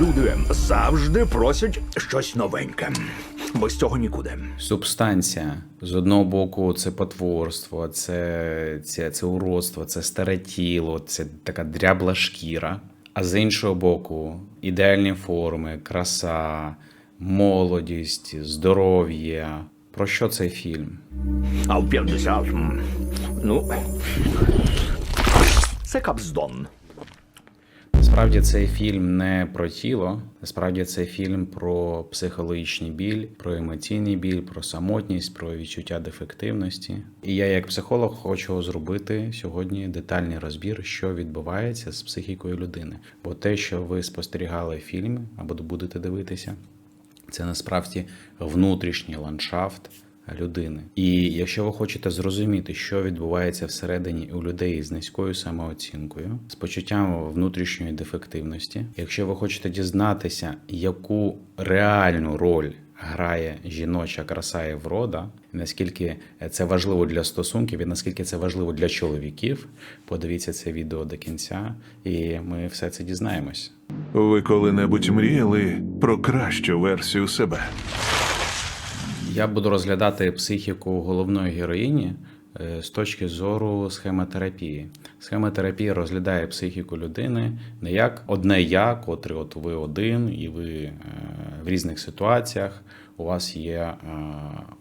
Люди завжди просять щось новеньке. Без цього нікуди. Субстанція з одного боку, це потворство, це, це, це уродство, це старе тіло, це така дрябла шкіра. А з іншого боку, ідеальні форми, краса, молодість, здоров'я. Про що цей фільм? А в 50, ну. Це капздон. Насправді цей фільм не про тіло, насправді це фільм про психологічний біль, про емоційний біль, про самотність, про відчуття дефективності. І я, як психолог, хочу зробити сьогодні детальний розбір, що відбувається з психікою людини. Бо те, що ви спостерігали в фільмі або будете дивитися, це насправді внутрішній ландшафт людини. І якщо ви хочете зрозуміти, що відбувається всередині у людей з низькою самооцінкою, з почуттям внутрішньої дефективності, якщо ви хочете дізнатися, яку реальну роль грає жіноча краса і врода, і наскільки це важливо для стосунків, і наскільки це важливо для чоловіків, подивіться це відео до кінця, і ми все це дізнаємось. Ви коли-небудь мріяли про кращу версію себе? Я буду розглядати психіку головної героїні е, з точки зору схемотерапії. Схемотерапія розглядає психіку людини не як одне я, котре от ви один, і ви е, в різних ситуаціях. У вас є е,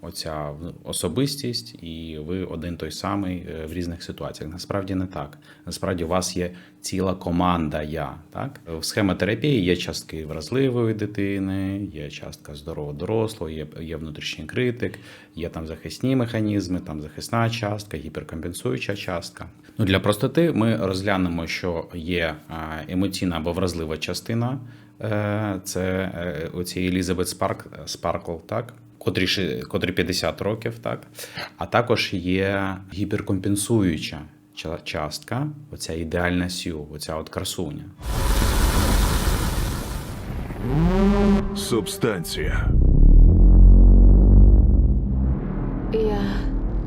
оця особистість, і ви один той самий е, в різних ситуаціях. Насправді не так. Насправді у вас є ціла команда я. Так в схемотерапії є частки вразливої дитини, є частка здорового дорослого, є, є внутрішній критик, є там захисні механізми, там захисна частка, гіперкомпенсуюча частка. Ну для простоти ми розглянемо, що є е, емоційна або вразлива частина. Е, Це е, оці Елізабет Спарк Спаркл, так. Котрі, котрі 50 років, так а також є гіперкомпенсуюча частка, оця ідеальна сю, оця от красуня. Субстанція. Я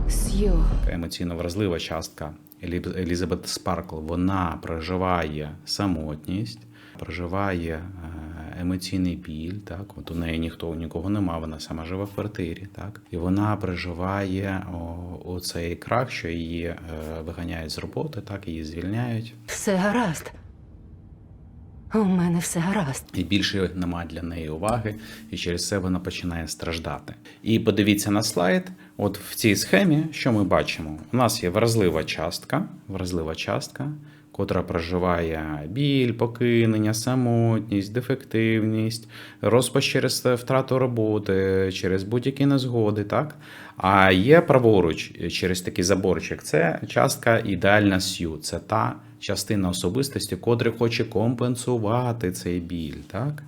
Сью. емоційно вразлива частка Елі- Елізабет Спаркл, вона проживає самотність, проживає е, емоційний біль. Так, от у неї ніхто нікого нема, вона сама живе в квартирі, так і вона проживає о, оцей крах, що її е, виганяють з роботи, так її звільняють. Все гаразд. У мене все гаразд. і більше нема для неї уваги, і через це вона починає страждати. І подивіться на слайд. От в цій схемі, що ми бачимо? У нас є вразлива частка, вразлива частка, котра проживає біль, покинення, самотність, дефективність, розпач через втрату роботи, через будь-які незгоди. Так? А є праворуч через такий заборчик. Це частка ідеальна сю. Це та частина особистості, котра хоче компенсувати цей біль. Так?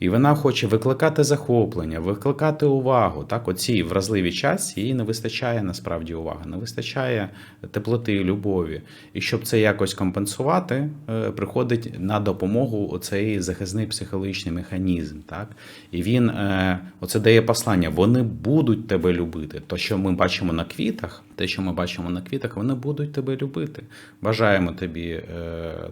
І вона хоче викликати захоплення, викликати увагу. Так, оцій вразливій частці їй не вистачає насправді уваги, не вистачає теплоти, любові. І щоб це якось компенсувати, е, приходить на допомогу оцей захисний психологічний механізм. Так? І він е, оце дає послання: вони будуть тебе любити. То, що ми бачимо на квітах, те, що ми бачимо на квітах, вони будуть тебе любити. Бажаємо тобі е,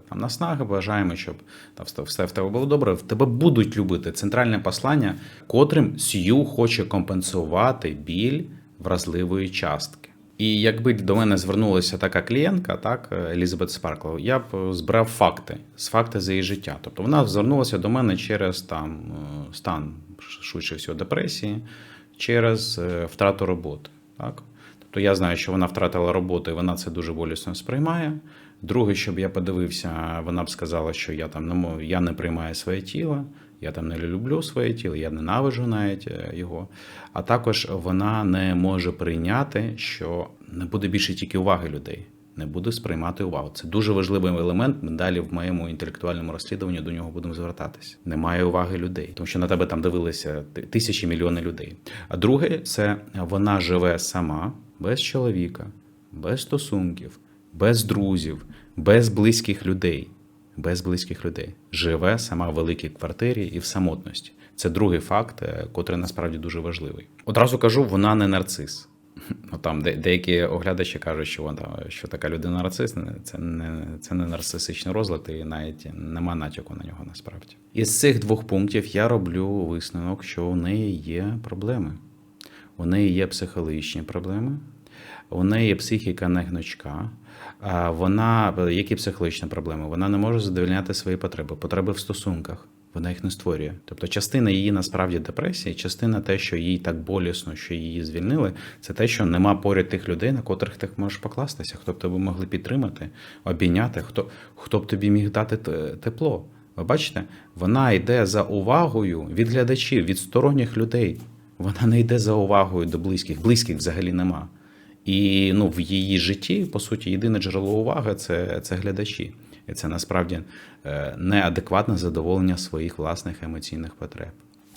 там наснаги, бажаємо, щоб там все- в тебе було добре. В тебе будуть любити. Центральне послання, котрим Сью хоче компенсувати біль вразливої частки. І якби до мене звернулася така клієнтка, так, Елізабет Спаркл, я б збирав факти з факти за її життя. Тобто вона звернулася до мене через там е, стан швидше всього депресії, через е, втрату роботи. Так? Тобто я знаю, що вона втратила роботу, і вона це дуже болісно сприймає. Друге, щоб я подивився, вона б сказала, що я там мо- я не приймаю своє тіло, я там не люблю своє тіло, я ненавиджу навіть е, його. А також вона не може прийняти, що не буде більше тільки уваги людей. Не буде сприймати увагу. Це дуже важливий елемент. Ми далі в моєму інтелектуальному розслідуванні до нього будемо звертатися. Немає уваги людей, тому що на тебе там дивилися тисячі мільйони людей. А друге, це вона живе сама, без чоловіка, без стосунків, без друзів, без близьких людей. Без близьких людей живе сама в великій квартирі і в самотності. Це другий факт, е, котрий насправді дуже важливий. Одразу кажу, вона не нарцис. Ну там де, деякі оглядачі кажуть, що вона що така людина нарцис, це не це не нарцисичний розлад, і навіть нема натяку на нього насправді. Із цих двох пунктів я роблю висновок, що у неї є проблеми. У неї є психологічні проблеми, у неї психіка не гнучка. Вона які психологічні проблеми? Вона не може задовольняти свої потреби, потреби в стосунках. Вона їх не створює. Тобто, частина її насправді депресії, частина те, що їй так болісно, що її звільнили, це те, що нема поряд тих людей, на котрих ти можеш покластися, хто б тебе могли підтримати, обійняти, хто, хто б тобі міг дати тепло. Ви бачите, вона йде за увагою від глядачів, від сторонніх людей. Вона не йде за увагою до близьких. Близьких взагалі нема. І ну, в її житті, по суті, єдине джерело уваги це, це глядачі. І це насправді е, неадекватне задоволення своїх власних емоційних потреб.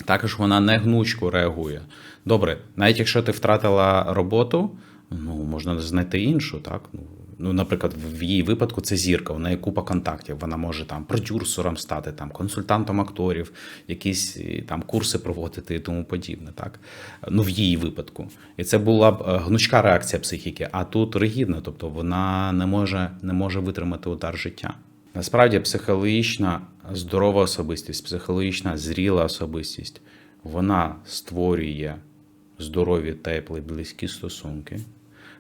Також вона не гнучко реагує. Добре, навіть якщо ти втратила роботу, ну можна знайти іншу, так? Ну, Ну, наприклад, в її випадку це зірка, у неї купа контактів. Вона може там продюсером стати, там консультантом акторів, якісь там курси проводити і тому подібне. Так ну в її випадку, і це була б е, гнучка реакція психіки. А тут ригідна, тобто вона не може, не може витримати удар життя. Насправді, психологічна здорова особистість, психологічна зріла особистість, вона створює здорові, теплі, близькі стосунки.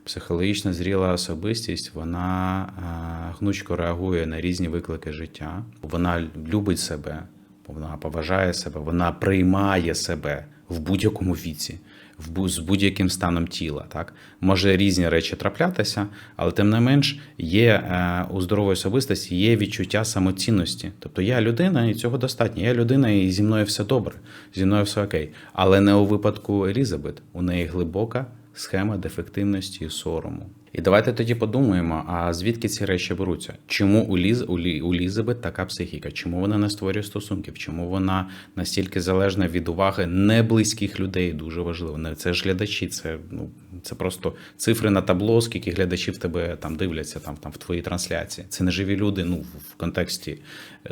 Психологічно зріла особистість, вона е, гнучко реагує на різні виклики життя. Вона любить себе, вона поважає себе, вона приймає себе в будь-якому віці, з будь-яким станом тіла. Так може різні речі траплятися, але тим не менш є е, у здорової особистості є відчуття самоцінності. Тобто я людина, і цього достатньо. Я людина, і зі мною все добре, зі мною все окей. Але не у випадку Елізабет. У неї глибока схема дефективності і сорому. І давайте тоді подумаємо, а звідки ці речі беруться? Чому у Ліз у, Лі, у Лізабет така психіка? Чому вона не створює стосунків? Чому вона настільки залежна від уваги неблизьких людей? Дуже важливо. Не це ж глядачі, це ну це просто цифри на табло, скільки глядачів тебе там дивляться, там там в твоїй трансляції. Це не живі люди. Ну в контексті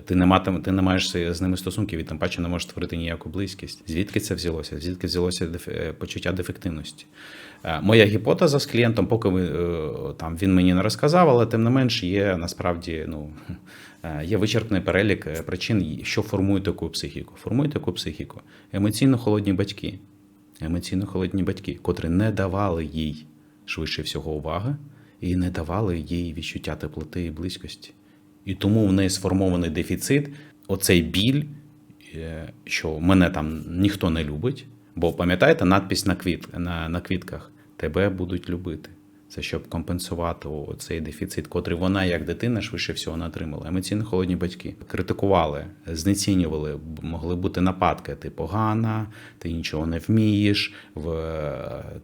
ти не матим, ти не маєш з ними стосунків і тим паче не можеш створити ніяку близькість. Звідки це взялося? Звідки взялося е, почуття дефективності? Е, Моя гіпотеза з клієнтом, поки ви, е, там він мені не розказав, але тим не менш є насправді ну, е, є вичерпний перелік е, причин, що формує таку психіку. Формує таку психіку емоційно холодні батьки, емоційно холодні батьки, котрі не давали їй швидше всього уваги і не давали їй відчуття теплоти і близькості. І тому в неї сформований дефіцит, оцей біль, е, що мене там ніхто не любить. Бо пам'ятаєте надпись на, квіт, на, на квітках тебе будуть любити. Це щоб компенсувати цей дефіцит, котрий вона, як дитина, швидше всього не отримала. Емоційно холодні батьки критикували, знецінювали, могли бути нападки. Ти погана, ти нічого не вмієш, в,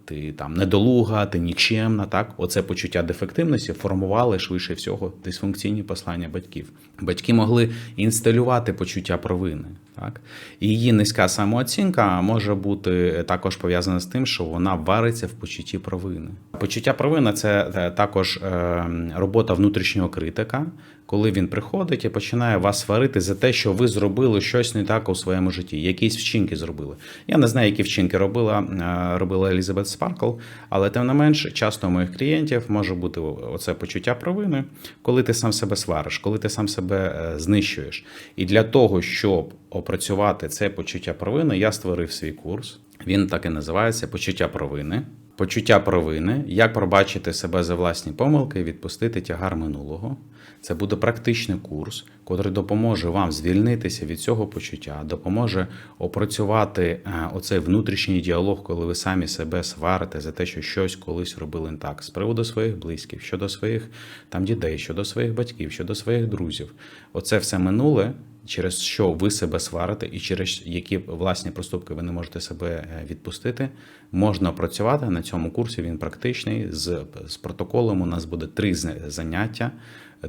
ти там недолуга, ти нікчемна. Так, оце почуття дефективності формували швидше всього дисфункційні послання батьків. Батьки могли інсталювати почуття провини. Так? І її низька самооцінка може бути також пов'язана з тим, що вона вариться в почутті провини. Почуття провини це е, також е, робота внутрішнього критика, коли він приходить і починає вас сварити за те, що ви зробили щось не так у своєму житті, якісь вчинки зробили. Я не знаю, які вчинки робила, е, робила Елізабет Спаркл, але тим не менш, часто у моїх клієнтів може бути оце почуття провини, коли ти сам себе свариш, коли ти сам себе знищуєш. І для того, щоб опрацювати це почуття провини, я створив свій курс. Він так і називається Почуття провини. Почуття провини, як пробачити себе за власні помилки і відпустити тягар минулого. Це буде практичний курс, котрий допоможе вам звільнитися від цього почуття, допоможе опрацювати е, оцей внутрішній діалог, коли ви самі себе сварите за те, що щось колись робили не так з приводу своїх близьких, щодо своїх там дітей, щодо своїх батьків, щодо своїх друзів. Оце все минуле, через що ви себе сварите, і через які власні проступки ви не можете себе е, відпустити, можна працювати на цьому курсі. Він практичний з, з протоколом. У нас буде три заняття,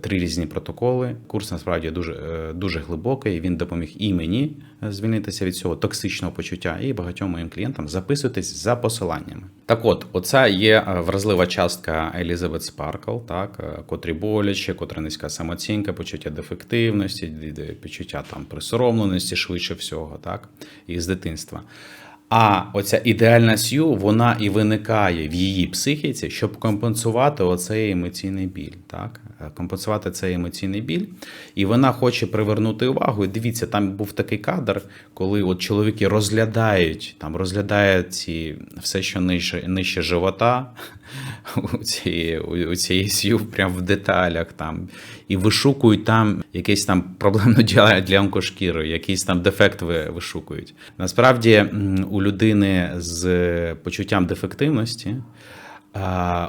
три різні протоколи. Курс насправді дуже, е, дуже глибокий. Він допоміг і мені звільнитися від цього токсичного почуття, і багатьом моїм клієнтам записуйтесь за посиланнями. Так, от, оця є е, вразлива частка Елізабет Спаркл, так, е, котрі боляче, котра низька самооцінка, почуття дефективності, почуття там присоромленості швидше всього, так, і з дитинства. А оця ідеальна Сью, вона і виникає в її психіці, щоб компенсувати оцей емоційний біль. Так? Е, Компенсувати цей емоційний біль. І вона хоче привернути увагу. І дивіться, там був такий кадр, коли от чоловіки розглядають, там розглядають ці все, що нижче, нижче живота у цієї, у, цієї Сью, прям в деталях там. І вишукують там якийсь там проблемну ділянку шкіри, якийсь там дефект вишукують. Насправді у людини з почуттям дефективності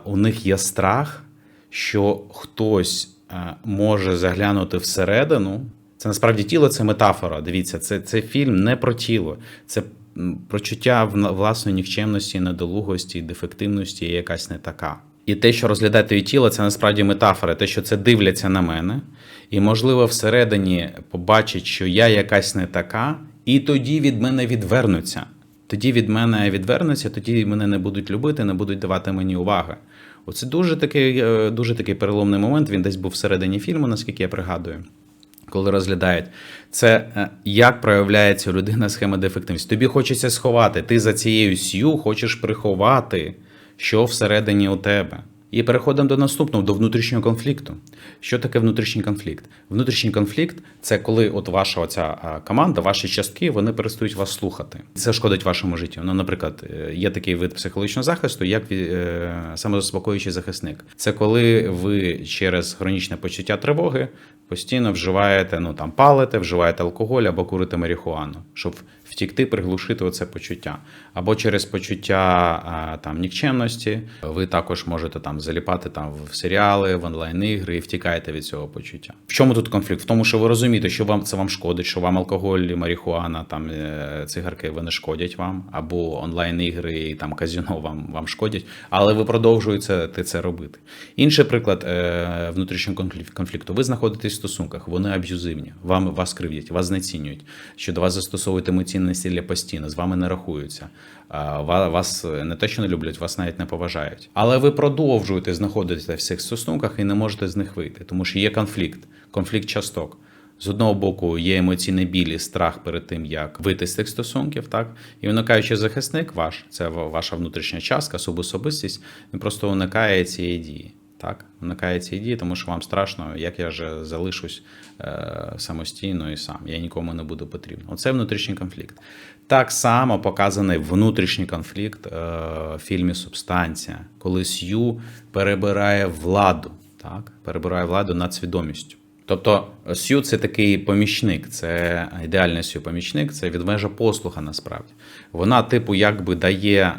у них є страх, що хтось може заглянути всередину. Це насправді тіло це метафора. Дивіться, це, це фільм не про тіло, це прочуття власної нікчемності, недолугості, дефективності якась не така. І те, що розглядає твоє тіло, це насправді метафора, те, що це дивляться на мене, і, можливо, всередині побачить, що я якась не така, і тоді від мене відвернуться. Тоді від мене відвернуться, тоді мене не будуть любити, не будуть давати мені уваги. Оце дуже такий, е, дуже такий переломний момент. Він десь був всередині фільму, наскільки я пригадую. Коли розглядають, це е, як проявляється у людина схема дефективності. Тобі хочеться сховати. Ти за цією сю хочеш приховати, що всередині у тебе. І переходимо до наступного, до внутрішнього конфлікту. Що таке внутрішній конфлікт? Внутрішній конфлікт це коли от ваша оця команда, ваші частки, вони перестають вас слухати. Це шкодить вашому життю. Ну, наприклад, е, є такий вид психологічного захисту, як е, самозаспокоюючий захисник. Це коли ви через хронічне почуття тривоги постійно вживаєте, ну там палите, вживаєте алкоголь або курите марихуану, щоб втікти, приглушити оце почуття. Або через почуття там нікчемності, ви також можете там заліпати там в серіали, в онлайн-ігри і втікаєте від цього почуття. В чому тут конфлікт? В тому, що ви розумієте, що вам це вам шкодить, що вам алкоголь, марихуана, там е, цигарки вони шкодять вам, або онлайн-ігри і там казіно вам, вам шкодять, але ви продовжуєте це, робити. Інший приклад е, внутрішнього конфлікту. Ви знаходитесь в стосунках, вони аб'юзивні, вам вас кривдять, вас знецінюють, що до вас застосовують емоційне насилля постійно, з вами не рахуються. Вас не те, що не люблять, вас навіть не поважають. Але ви продовжуєте знаходитися в цих стосунках і не можете з них вийти, тому що є конфлікт, конфлікт часток. З одного боку, є емоційний біль і страх перед тим, як вийти з цих стосунків, так і виникаючи захисник ваш, це ваша внутрішня частка, субособистість, він просто уникає цієї дії. Так, уникає цієї дії, тому що вам страшно, як я вже залишусь е, самостійно і сам. Я нікому не буду потрібен. Оце внутрішній конфлікт. Так само показаний внутрішній конфлікт е, в фільмі Субстанція, коли Сью перебирає владу, так, перебирає владу над свідомістю. Тобто Сью це такий помічник, це ідеальний Сью помічник, це відмежа послуха насправді. Вона, типу, якби дає е,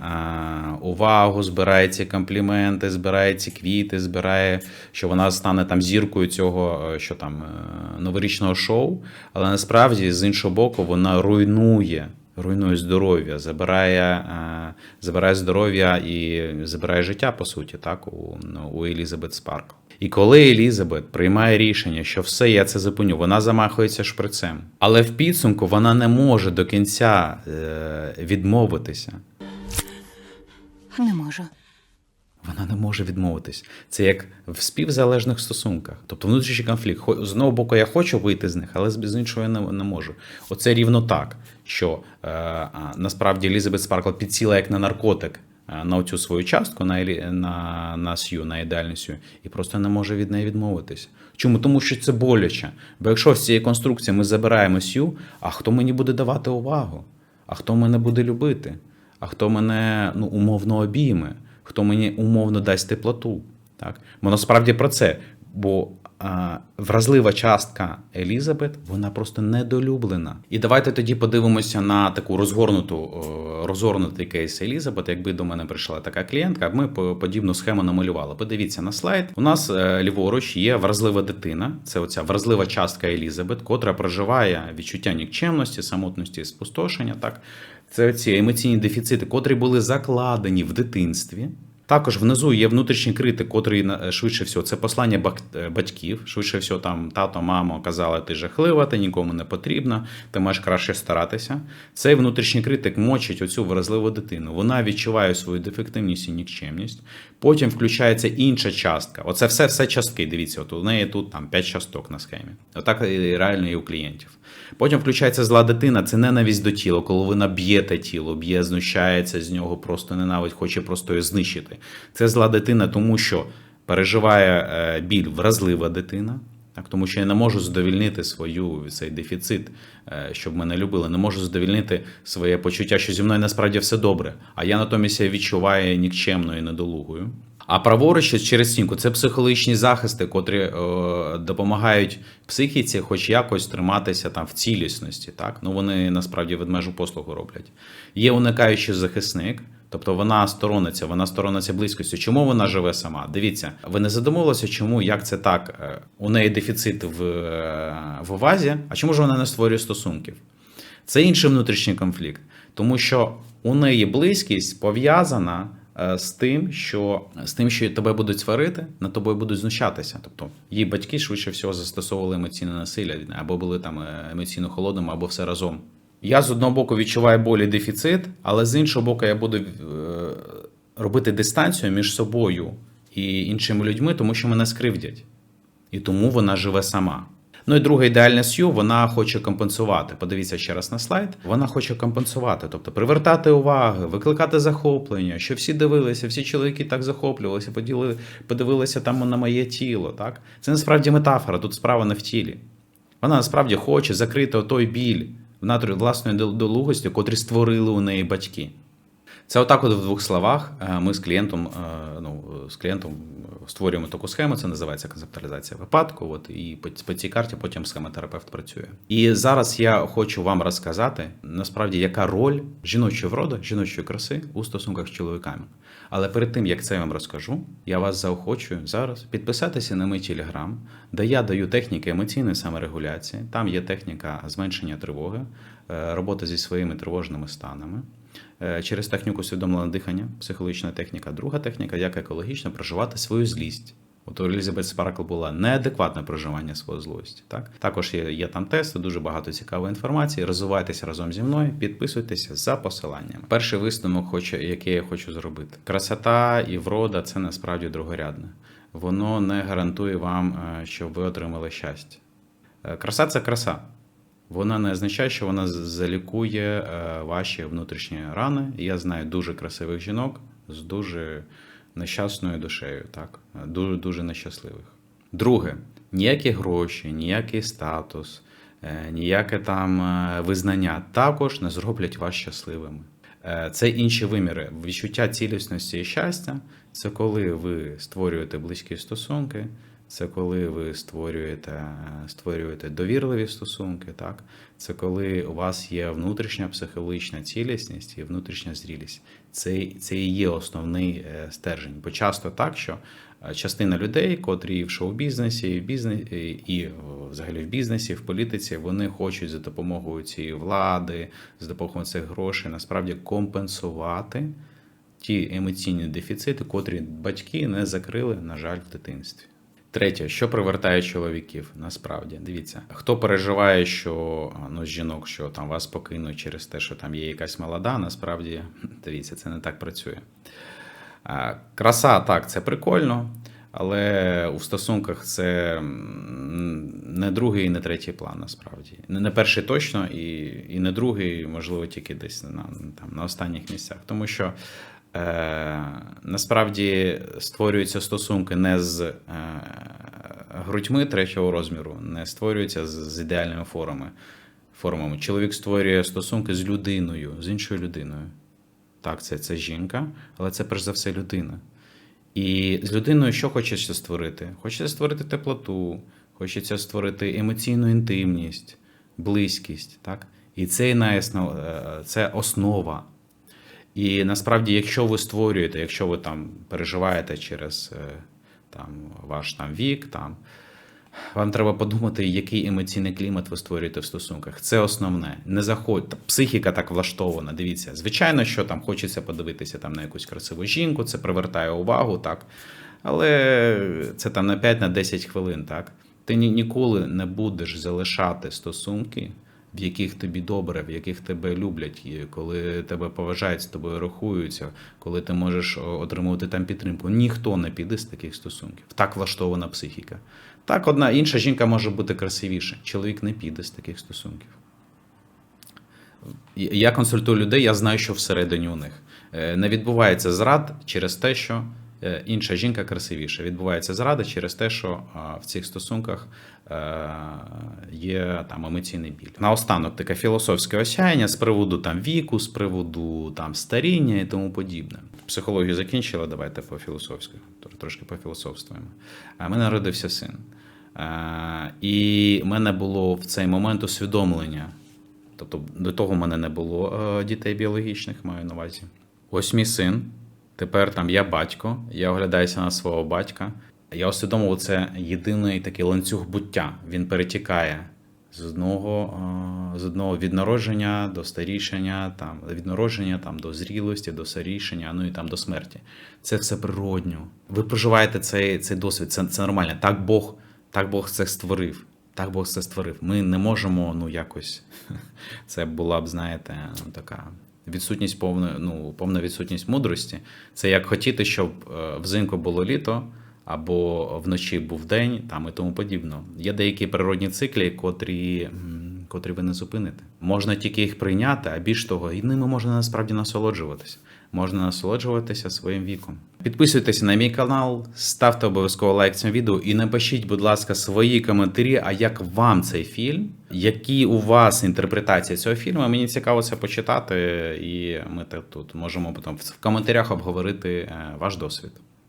увагу, збирає ці компліменти, збирає ці квіти, збирає, що вона стане там зіркою цього е, що там, е, новорічного шоу. Але насправді, з іншого боку, вона руйнує. Руйнує здоров'я, забирає, забирає здоров'я і забирає життя, по суті, так, у, у Елізабет Спаркл. І коли Елізабет приймає рішення, що все, я це зупиню, вона замахується шприцем. Але в підсумку вона не може до кінця е, відмовитися. Не можу. Вона не може відмовитись. Це як в співзалежних стосунках. Тобто внутрішній конфлікт. З одного боку, я хочу вийти з них, але з іншого я не, не можу. Оце рівно так, що е, насправді Елізабет Спаркл підсіла як на наркотик на оцю свою частку, на, на, на Сью, на ідеальну Сью, і просто не може від неї відмовитися. Чому? Тому що це боляче. Бо якщо з цієї конструкції ми забираємо Сью, а хто мені буде давати увагу? А хто мене буде любити? А хто мене ну, умовно обійме? Хто мені умовно дасть теплоту? Так? Бо насправді про це. Бо вразлива частка Елізабет, вона просто недолюблена. І давайте тоді подивимося на таку розгорнуту, розгорнутий кейс Елізабет. Якби до мене прийшла така клієнтка, ми подібну схему намалювали. Подивіться на слайд. У нас е, ліворуч є вразлива дитина. Це оця вразлива частка Елізабет, котра проживає відчуття нікчемності, самотності спустошення. Так, це ці емоційні дефіцити, котрі були закладені в дитинстві. Також внизу є внутрішній критик, котрий швидше всього це послання е, батьків. Швидше всього, там тато, мама казали, ти жахлива, ти нікому не потрібна, ти маєш краще старатися. Цей внутрішній критик мочить оцю вразливу дитину. Вона відчуває свою дефективність і нікчемність. Потім включається інша частка. Оце все, все частки. Дивіться, от у неї тут там 5 часток на схемі. Отак і реально і у клієнтів. Потім включається зла дитина, це ненависть до тіла, коли вона б'є тіло, б'є, знущається з нього, просто ненавидь, хоче просто його знищити. Це зла дитина, тому що переживає е, біль вразлива дитина. Так, тому що я не можу задовільнити свою цей дефіцит, е, щоб мене любили, не можу задовільнити своє почуття, що зі мною насправді все добре. А я натомість відчуваю нікчемною недолугою. А праворуч через стінку це психологічні захисти, котрі е, допомагають психіці, хоч якось триматися там в цілісності. Так? Ну вони насправді ведмежу послугу роблять. Є уникаючий захисник. Тобто вона сторониться, вона сторониться близькості. Чому вона живе сама? Дивіться, ви не задумувалися, чому як це так? Е, У неї дефіцит в, е, в увазі, а чому ж вона не створює стосунків? Це інший внутрішній конфлікт, тому що у неї близькість пов'язана е, з тим, що з тим, що тебе будуть сварити, над тобою будуть знущатися. Тобто її батьки швидше всього застосовували емоційне насилля або були там емоційно холодними, або все разом. Я з одного боку відчуваю болі дефіцит, але з іншого боку, я буду е, робити дистанцію між собою і іншими людьми, тому що мене скривдять. І тому вона живе сама. Ну і друга ідеальна Сью, вона хоче компенсувати. Подивіться ще раз на слайд. Вона хоче компенсувати, тобто привертати увагу, викликати захоплення, що всі дивилися, всі чоловіки так захоплювалися, поділи, подивилися там на моє тіло. Так? Це насправді метафора, тут справа не в тілі. Вона насправді хоче закрити той біль натрі власної долугості, котрі створили у неї батьки. Це отак, от в двох словах. е, Ми з клієнтом, е, ну, з клієнтом створюємо таку схему, це називається концептуалізація випадку. От, і по, цій карті потім схемотерапевт працює. І зараз я хочу вам розказати насправді, яка роль жіночої вроди, жіночої краси у стосунках з чоловіками. Але перед тим як це я вам розкажу, я вас заохочую зараз підписатися на мій телеграм, де я даю техніки емоційної саморегуляції. Там є техніка зменшення тривоги, е, робота зі своїми тривожними станами. Е, Через техніку усвідомленого дихання, психологічна техніка. Друга техніка, як екологічно проживати свою злість. От у Елізабет Спаркл була неадекватне проживання своєї злості. Так? Також є, є там тести, дуже багато цікавої інформації. Розвивайтеся разом зі мною, підписуйтеся за посиланням. Перший висновок, хочу, який я хочу зробити: красота і врода це насправді другорядне. Воно не гарантує вам, е, що ви отримали щастя. Е, Краса це краса. Вона не означає, що вона залікує е, ваші внутрішні рани. Я знаю дуже красивих жінок з дуже нещасною душею, так, дуже дуже нещасливих. Друге, ніякі гроші, ніякий статус, е, ніяке там е, визнання також не зроблять вас щасливими. Е, Це інші виміри. Відчуття цілісності і щастя це коли ви створюєте близькі стосунки, це коли ви створюєте, створюєте довірливі стосунки, так? Це коли у вас є внутрішня психологічна цілісність і внутрішня зрілість. Це, це і є основний е, стержень. Бо часто так, що е, частина людей, котрі в шоу-бізнесі, і в бізнесі, і взагалі в бізнесі, в політиці, вони хочуть за допомогою цієї влади, за допомогою цих грошей насправді компенсувати ті емоційні дефіцити, котрі батьки не закрили, на жаль, в дитинстві. Третє, що привертає чоловіків, насправді дивіться, хто переживає, що ну жінок, що там вас покинуть через те, що там є якась молода, насправді дивіться, це не так працює. Краса, так, це прикольно, але у стосунках це не другий і не третій план, насправді. Не, перший точно, і, і не другий, можливо, тільки десь на, там, на останніх місцях. Тому що насправді створюються стосунки не з е, грудьми третього розміру, не створюються з, ідеальними формами. формами. Чоловік створює стосунки з людиною, з іншою людиною. Так, це, це жінка, але це перш за все людина. І з людиною що хочеться створити? Хочеться створити теплоту, хочеться створити емоційну інтимність, близькість. Так? І це, е, це основа. І насправді, якщо ви створюєте, якщо ви там переживаєте через е, там, ваш там, вік, там, Вам треба подумати, який емоційний клімат ви створюєте в стосунках. Це основне. Не заходьте. Психіка так влаштована. Дивіться, звичайно, що там хочеться подивитися там на якусь красиву жінку, це привертає увагу, так. Але це там на 5 на хвилин, так. Ти ні- ніколи не будеш залишати стосунки, в яких тобі добре, в яких тебе люблять, коли тебе поважають, з тобою рахуються, коли ти можеш отримувати там підтримку. Ніхто не піде з таких стосунків. Так влаштована психіка. Так, одна інша жінка може бути красивіша. Чоловік не піде з таких стосунків. Я консультую людей, я знаю, що всередині у них. Е, Не відбувається зрад через те, що е, інша жінка красивіша. Відбувається зрада через те, що в цих стосунках є там емоційний біль. Наостанок таке філософське осяяння з приводу там віку, з приводу там старіння і тому подібне. Психологію закінчила, давайте по філософську, трошки пофілософствуємо. А мене народився син. Е, І в мене було в цей момент усвідомлення. Тобто до того в мене не було е, дітей біологічних, маю на увазі. Ось мій син. Тепер там я батько, я оглядаюся на свого батька. Я усвідомив, це єдиний такий ланцюг буття. Він перетікає з одного, з одного від народження до старішання, там, від народження там, до зрілості, до старішання, ну і там до смерті. Це все природньо. Ви проживаєте цей, цей досвід, це, це нормально. Так Бог, так Бог це створив. Так Бог це створив. Ми не можемо, ну якось. Це була б, знаєте, ну, така відсутність повної, ну, повна відсутність мудрості. Це як хотіти, щоб е, взимку було літо, або вночі був день, там і тому подібно. Є деякі природні циклі, котрі, котрі ви не зупините. Можна тільки їх прийняти, а більш того, і ними можна насправді насолоджуватися. Можна насолоджуватися своїм віком. Підписуйтесь на мій канал, ставте обов'язково лайк цьому відео і напишіть, будь ласка, свої коментарі. А як вам цей фільм? Які у вас інтерпретації цього фільму? Мені цікаво це почитати, і ми тут можемо потім в коментарях обговорити е, ваш досвід.